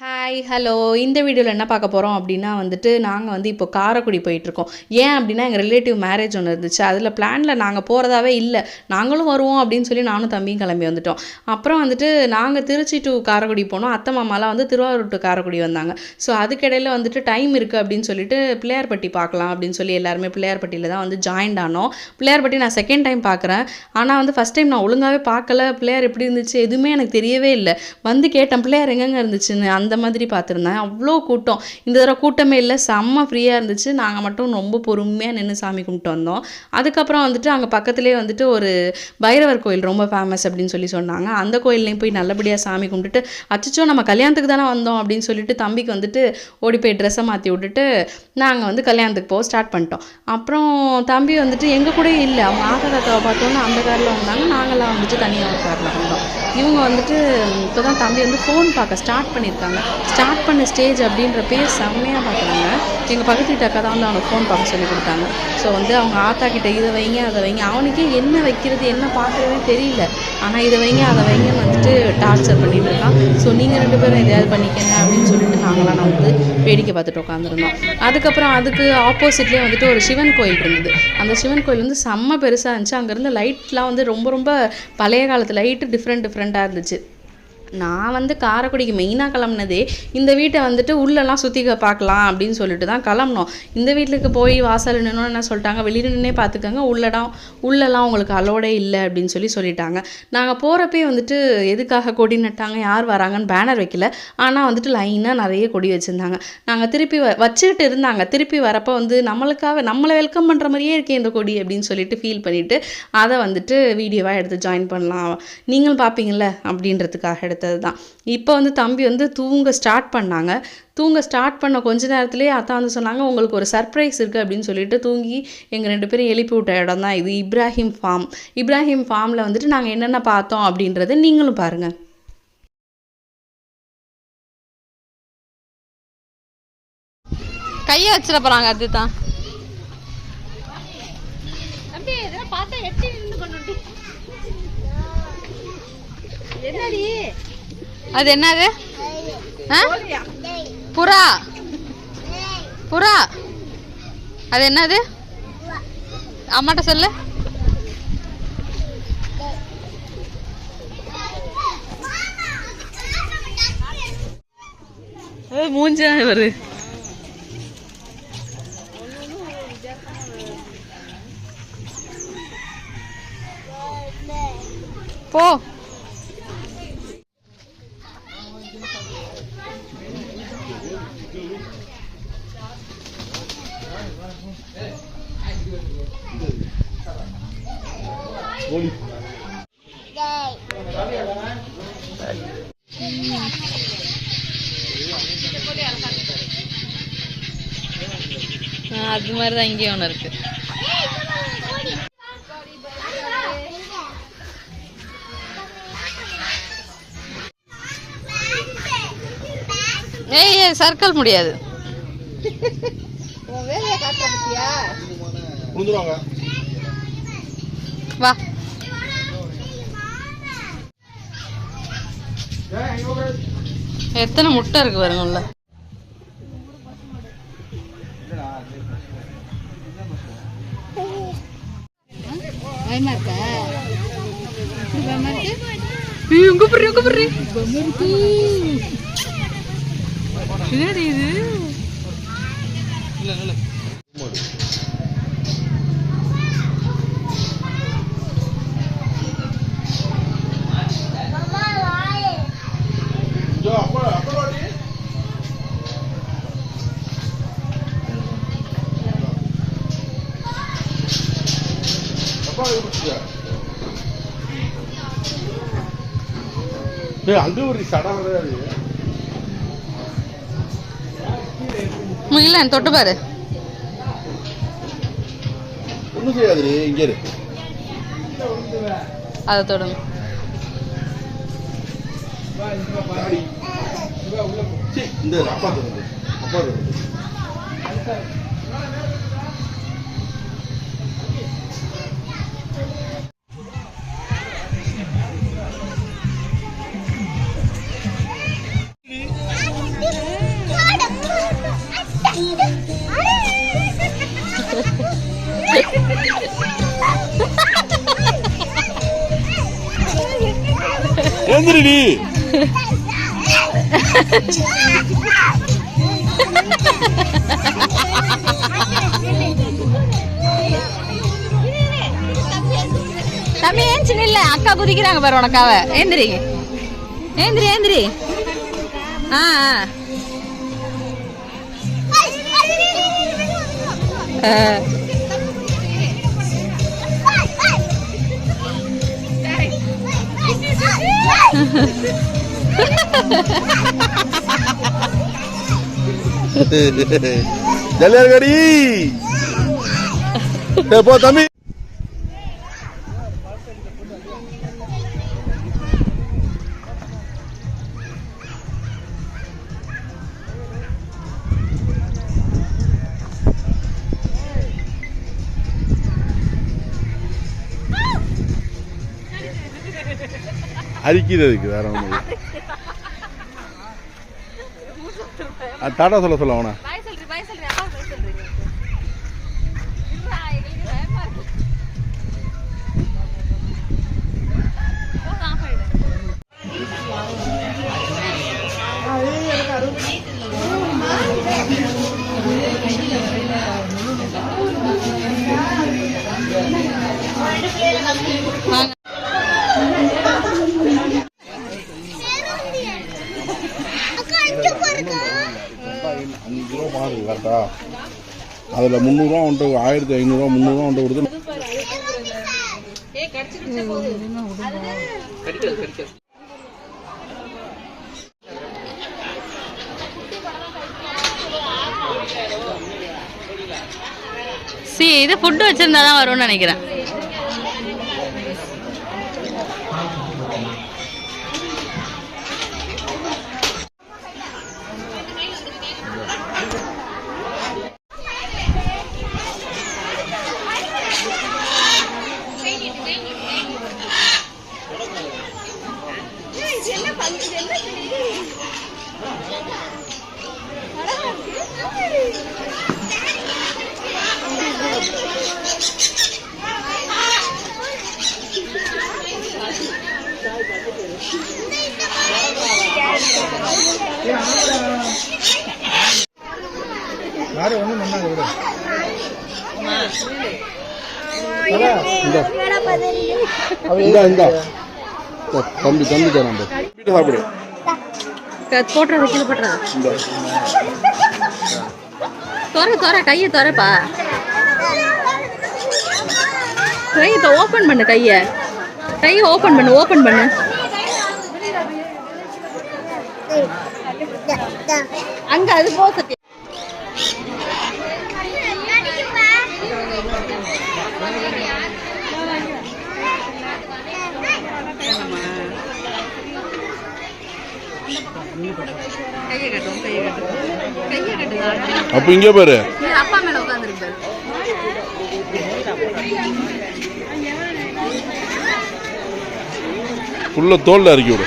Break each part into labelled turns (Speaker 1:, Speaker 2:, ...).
Speaker 1: Hi hello இந்த வீடியோவில் என்ன பார்க்க போகிறோம் அப்படின்னா வந்துட்டு நாங்கள் வந்து இப்போ காரைக்குடி போயிட்டுருக்கோம். ஏன் அப்படின்னா எங்கள் ரிலேட்டிவ் மேரேஜ் ஒன்று இருந்துச்சு. அதில் பிளானில் நாங்கள் போகிறதாவே இல்லை. நாங்களும் வருவோம் அப்படின்னு சொல்லி நானும் தம்பியும் கிளம்பி வந்துட்டோம். அப்புறம் வந்துட்டு நாங்கள் திருச்சி டு காரைக்குடி போனோம். அத்தை மாமாலாம் வந்து திருவாரூர் டு காரைக்குடி வந்தாங்க. ஸோ அதுக்கிடையில் வந்துட்டு டைம் இருக்குது அப்படின்னு சொல்லிட்டு பிள்ளையார்பட்டி பார்க்கலாம் அப்படின்னு சொல்லி எல்லாருமே பிள்ளையார்பட்டியில் தான் வந்து ஜாயின்ட் ஆனோம். பிள்ளையார்பட்டி நான் செகண்ட் டைம் பார்க்குறேன். ஆனால் வந்து ஃபஸ்ட் டைம் நான் ஒழுங்காகவே பார்க்கல. பிள்ளையார் எப்படி இருந்துச்சு எதுவுமே எனக்கு தெரியவே இல்லை. வந்து கேட்டேன் பிள்ளையார் எங்கெங்கே இருந்துச்சுன்னு? அந்த அந்த மாதிரி பார்த்துருந்தேன். அவ்வளோ கூட்டம். இந்த தடவை கூட்டமே இல்லை. செம்ம ஃப்ரீயாக இருந்துச்சு. நாங்கள் மட்டும் ரொம்ப பொறுமையாக நின்று சாமி கும்பிட்டு வந்தோம். அதுக்கப்புறம் வந்துட்டு அங்கே பக்கத்துலேயே வந்துட்டு ஒரு பைரவர் கோயில் ரொம்ப ஃபேமஸ் அப்படின்னு சொல்லி சொன்னாங்க. அந்த கோயில்லையும் போய் நல்லபடியாக சாமி கும்பிட்டுட்டு அச்சோ நம்ம கல்யாணத்துக்கு தானே வந்தோம் அப்படின்னு சொல்லிட்டு தம்பிக்கு வந்துட்டு ஓடி போய் ட்ரெஸ்ஸை மாற்றி விட்டுட்டு நாங்கள் வந்து கல்யாணத்துக்கு போக ஸ்டார்ட் பண்ணிட்டோம். அப்புறம் தம்பி வந்துட்டு எங்கள் கூட இல்லை. அவங்க ஆகா தாத்தாவை பார்த்தோன்னா அந்த காரில் வந்தாங்க. நாங்களாம் வந்துட்டு தனியாக ஒரு காரில் வந்தோம். இவங்க வந்துட்டு இப்போ தான் தம்பி வந்து ஃபோன் பார்க்க ஸ்டார்ட் பண்ணியிருக்காங்க. ஸ்டார்ட் பண்ண ஸ்டேஜ் அப்படின்ற பேர் செம்மையாக பார்க்குறாங்க. எங்கள் பக்கத்து வீட்டு அக்கா தான் வந்து அவனுக்கு ஃபோன் பார்க்க சொல்லி கொடுத்தாங்க. ஸோ வந்து அவங்க ஆத்தா கிட்ட இதை வைங்க அதை வைங்க. அவனுக்கே என்ன வைக்கிறது என்ன பார்க்குறதுன்னு தெரியல. ஆனால் இதை வைங்க அதை வைங்கன்னு வந்துட்டு டார்ச்சர் பண்ணிட்டு இருக்கான். ஸோ நீங்கள் ரெண்டு பேரும் எதையாவது பண்ணிக்கங்க அப்படின்னு சொல்லிட்டு நாங்களாம் நான் வந்து வேடிக்கை பார்த்துட்டு உட்காந்துருந்தோம் அதுக்கப்புறம் அதுக்கு ஆப்போசிட்லேயே வந்துட்டு ஒரு சிவன் கோயில் இருந்தது. அந்த சிவன் கோயில் வந்து செம்ம பெருசாக இருந்துச்சு. அங்கேருந்து லைட்லாம் வந்து ரொம்ப ரொம்ப பழைய காலத்து லைட்டு டிஃப்ரெண்ட் டிஃப்ரெண்ட்டாக இருந்துச்சு. நான் வந்து காரைக்குடிக்கு மெயினாக கிளம்புனதே இந்த வீட்டை வந்துட்டு உள்ளெல்லாம் சுற்றி பார்க்கலாம் அப்படின்னு சொல்லிட்டு தான் கிளம்புனோம். இந்த வீட்டுக்கு போய் வாசல் நின்னோன்னு என்ன சொல்லிட்டாங்க? வெளியில் நின்னே பார்த்துக்கோங்க. உள்ளடம் உள்ளெல்லாம் உங்களுக்கு அலோடே இல்லை அப்படின்னு சொல்லி சொல்லிட்டாங்க. நாங்கள் போகிறப்பே வந்துட்டு எதுக்காக கொடி நட்டாங்க? யார் வராங்கன்னு பேனர் வைக்கல. ஆனால் வந்துட்டு லைனாக நிறைய கொடி வச்சுருந்தாங்க. நாங்கள் திருப்பி வ வச்சுக்கிட்டு இருந்தாங்க. திருப்பி வரப்போ வந்து நம்மளுக்காக நம்மளை வெல்கம் பண்ணுற மாதிரியே இருக்கே இந்த கொடி அப்படின்னு சொல்லிட்டு ஃபீல் பண்ணிவிட்டு அதை வந்துட்டு வீடியோவாக எடுத்து ஜாயின் பண்ணலாம். நீங்களும் பார்ப்பீங்கள்ல அப்படின்றதுக்காக எடுத்து எடுத்தது தான் இப்போ வந்து தம்பி வந்து தூங்க ஸ்டார்ட் பண்ணாங்க. தூங்க ஸ்டார்ட் பண்ண கொஞ்ச நேரத்துலேயே அத்தா வந்து சொன்னாங்க உங்களுக்கு ஒரு சர்ப்ரைஸ் இருக்குது அப்படின்னு சொல்லிட்டு தூங்கி எங்கள் ரெண்டு பேரும் எழுப்பி விட்ட இடம் தான் இது இப்ராஹிம் ஃபார்ம் இப்ராஹிம் ஃபார்மில் வந்துட்டு நாங்கள் என்னென்ன பார்த்தோம் அப்படின்றத நீங்களும் பாருங்கள்
Speaker 2: கையை வச்சிட போறாங்க அதுதான்
Speaker 3: பார்த்தா கொண்டு என்னடி?
Speaker 2: அது என்னது? ஆ? புறா. புறா. அது என்னது? அம்மாட்ட சொல்லு. மூஞ்சா வருது போ. அது மாதிரி தான் இங்கேயும் ஒன்று இருக்கு. ஏய் ஏய் சர்க்கிள் முடியாது. வா. எத்தனை முட்டை இருக்கு பாருங்க உள்ள.
Speaker 3: பயமா இருக்கா? பயமா இருக்கு?
Speaker 2: ஏய், எங்க போடுறீ என்னடி இது? முகில தொட்டு பாரு.
Speaker 4: ஒன்றும் செய்யாது இங்கே இரு.
Speaker 2: அதை தொடுங்க.
Speaker 4: சீ, இந்த அப்பா தருது அப்பா தருது எந்திரிடி.
Speaker 1: தம்பி ஏஞ்சி நில்ல. அக்கா குதிக்கிறாங்க பாரு உனக்காவ ஏந்திரி. ஏந்திரி ஏந்திரி. ஆ ஆ.
Speaker 4: ஜல்லியார் கடி போ தம்பி அரிக்கிறதுக்கு வேற. அது டாடா சொல்ல சொல்ல அவனா அஞ்சு ரூபா மாறுது கரெக்டா? அதில் முந்நூறுரூவா வந்துட்டு ஆயிரத்தி ஐநூறுரூவா முந்நூறுரூவா வந்துட்டு கொடுத்து
Speaker 1: சி இது ஃபுட்டு வச்சிருந்தாதான் வரும்னு நினைக்கிறேன்.
Speaker 4: யாரு வந்து மண்ணாங்க விடு தம்பி தம்பி தரான் சாப்பிடு
Speaker 1: போட்டுற கீழே போட்டுற
Speaker 4: இந்த
Speaker 1: தொற கையை கையை ஓப்பன் பண்ணு கையை கையை ஓப்பன் பண்ணு ஓப்பன் பண்ணு அங்க அது போ சத்யா
Speaker 4: அப்போ இங்கே பாரு.
Speaker 1: அப்பா மேல உட்காந்துருக்கு
Speaker 4: ஃபுல்ல தோல்ல இறக்கி விடு.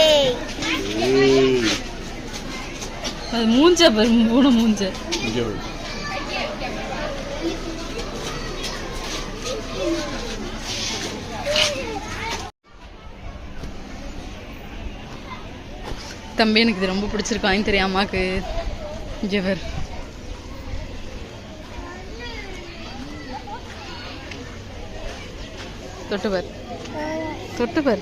Speaker 1: அது மூஞ்ச மூணு மூஞ்ச. தம்பி எனக்கு இது ரொம்ப பிடிச்சிருக்கும் வாங்கி தெரியும் அம்மாக்கு ஜவர்
Speaker 2: தொட்டுவர் தொட்டுவர்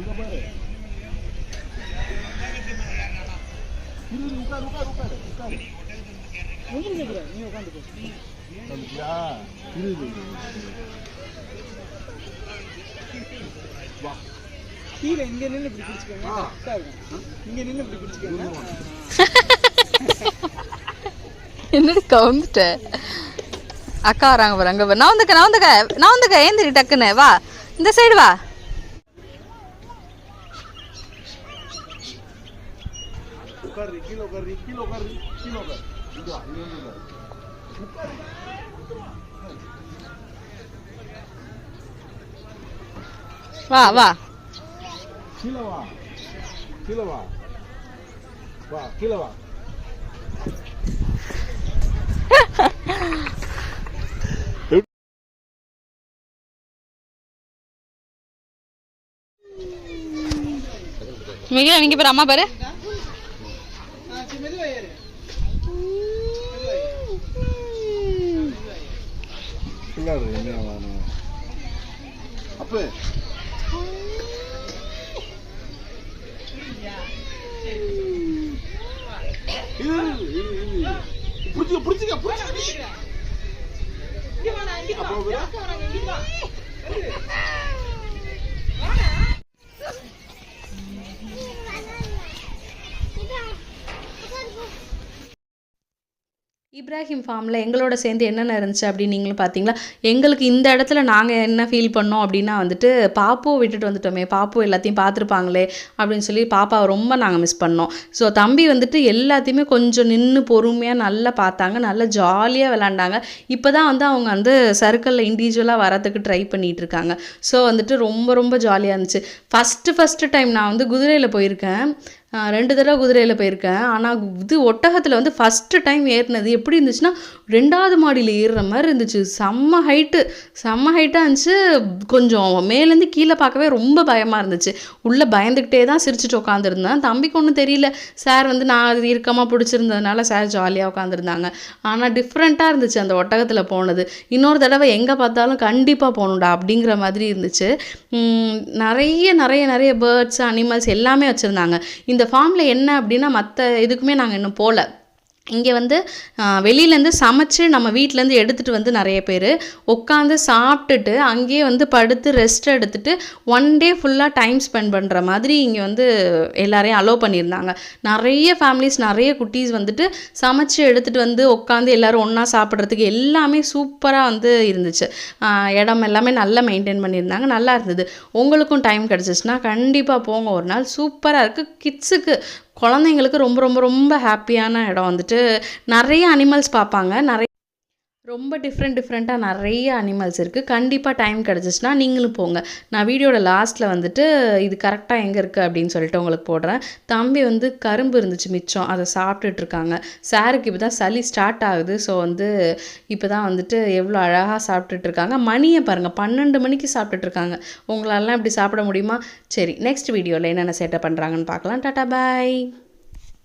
Speaker 2: இங்கே பாரு
Speaker 5: கீழே நின்று இப்படி பிடிச்சிக்கோங்க இருக்கும் நின்று இப்படி பிடிச்சிக்கோங்க
Speaker 2: என்னடி கவுந்துட்ட? அக்கா வராங்க பாரு அங்க நான் வந்துக்க நான் வந்துக்க நான் வந்துக்க ஏந்திரி டக்குன்னு வா. இந்த சைடு வா.
Speaker 4: உட்காரு கீழே உட்காரு கீழே உட்காரு கீழே உட்காரு இங்க வா, இங்க வந்து உட்காரு.
Speaker 2: வா வா
Speaker 4: கீழே வா கீழே வா வா கீழே வா
Speaker 2: மிக இங்க பாரு அம்மா பாரு
Speaker 4: 신라로 유명한 아빠 부르지가 부르지가 부르지가 아빠 왜?
Speaker 1: இப்ராஹிம் ஃபார்மில் எங்களோட சேர்ந்து என்னென்ன இருந்துச்சு அப்படின்னு நீங்களும் பார்த்தீங்களா எங்களுக்கு இந்த இடத்துல நாங்கள் என்ன ஃபீல் பண்ணோம் அப்படின்னா வந்துட்டு பாப்புவை விட்டுட்டு வந்துட்டோமே பாப்போ எல்லாத்தையும் பார்த்துருப்பாங்களே அப்படின்னு சொல்லி பாப்பாவை ரொம்ப நாங்கள் மிஸ் பண்ணோம். ஸோ தம்பி வந்துட்டு எல்லாத்தையுமே கொஞ்சம் நின்று பொறுமையாக நல்லா பார்த்தாங்க நல்லா ஜாலியாக விளாண்டாங்க இப்போ தான் வந்து அவங்க வந்து சர்க்கிளில் இண்டிவிஜுவலாக வரதுக்கு ட்ரை பண்ணிகிட்டு இருக்காங்க. ஸோ வந்துட்டு ரொம்ப ரொம்ப ஜாலியாக இருந்துச்சு. ஃபஸ்ட்டு ஃபஸ்ட்டு டைம் நான் வந்து குதிரையில் போயிருக்கேன். ரெண்டு தடவை குதிரையில் போயிருக்கேன். ஆனால் இது ஒட்டகத்தில் வந்து ஃபஸ்ட்டு டைம் ஏறினது எப்படி இருந்துச்சுன்னா ரெண்டாவது மாடியில் ஏறுற மாதிரி இருந்துச்சு. செம்ம ஹைட்டு செம்ம ஹைட்டாக இருந்துச்சு. கொஞ்சம் மேலேருந்து கீழே பார்க்கவே ரொம்ப பயமாக இருந்துச்சு. உள்ளே பயந்துக்கிட்டே தான் சிரிச்சுட்டு உட்காந்துருந்தேன் தம்பிக்கு ஒன்றும் தெரியல. சார் வந்து நான் அது இறுக்கமாக பிடிச்சிருந்ததுனால சார் ஜாலியாக உட்காந்துருந்தாங்க ஆனால் டிஃப்ரெண்ட்டாக இருந்துச்சு அந்த ஒட்டகத்தில் போனது. இன்னொரு தடவை எங்கே பார்த்தாலும் கண்டிப்பாக போகணும்டா அப்படிங்கிற மாதிரி இருந்துச்சு. நிறைய நிறைய நிறைய பேர்ட்ஸ் அனிமல்ஸ் எல்லாமே வச்சுருந்தாங்க. இந்த இந்த ஃபார்மில் என்ன அப்படின்னா மற்ற இதுக்குமே நாங்கள் இன்னும் போகல இங்கே வந்து வெளியிலேருந்து சமைச்சு நம்ம வீட்டிலேருந்து எடுத்துகிட்டு வந்து நிறைய பேர் உட்காந்து சாப்பிட்டுட்டு அங்கேயே வந்து படுத்து ரெஸ்ட் எடுத்துட்டு ஒன் டே ஃபுல்லாக டைம் ஸ்பெண்ட் பண்ணுற மாதிரி இங்கே வந்து எல்லாரையும் அலோவ் பண்ணியிருந்தாங்க. நிறைய ஃபேமிலிஸ் நிறைய குட்டீஸ் வந்துட்டு சமைச்சு எடுத்துகிட்டு வந்து உட்காந்து எல்லாரும் ஒன்றா சாப்பிட்றதுக்கு எல்லாமே சூப்பராக வந்து இருந்துச்சு. இடம் எல்லாமே நல்லா மெயின்டைன் பண்ணியிருந்தாங்க. நல்லா இருந்தது. உங்களுக்கும் டைம் கிடச்சிச்சுன்னா கண்டிப்பாக போங்க. ஒரு நாள் சூப்பராக இருக்குது கிட்ஸுக்கு குழந்தைங்களுக்கு ரொம்ப ரொம்ப ரொம்ப ஹாப்பியான இடம் வந்துட்டு நிறைய அனிமல்ஸ் பார்ப்பாங்க. நிறைய ரொம்ப டிஃப்ரெண்ட் டிஃப்ரெண்ட்டாக நிறைய அனிமல்ஸ் இருக்குது கண்டிப்பாக டைம் கிடச்சிச்சின்னா நீங்களும் போங்க. நான் வீடியோட லாஸ்ட்டில் வந்துட்டு இது கரெக்டாக எங்கே இருக்குது அப்படின்னு சொல்லிட்டு உங்களுக்கு போடுறேன். தம்பி வந்து கரும்பு இருந்துச்சு மிச்சம். அதை சாப்பிட்டுட்டு இருக்காங்க. சாருக்கு இப்போ தான் சளி ஸ்டார்ட் ஆகுது. ஸோ வந்து இப்போ தான் வந்துட்டு எவ்வளோ அழகாக சாப்பிட்டுட்டு இருக்காங்க. மணியை பாருங்கள் பன்னெண்டு மணிக்கு சாப்பிட்டுட்டு இருக்காங்க. உங்களாலாம் இப்படி சாப்பிட முடியுமா? சரி நெக்ஸ்ட் வீடியோவில் என்னென்ன சேட்டை பண்ணுறாங்கன்னு பார்க்கலாம். டாட்டா பாய்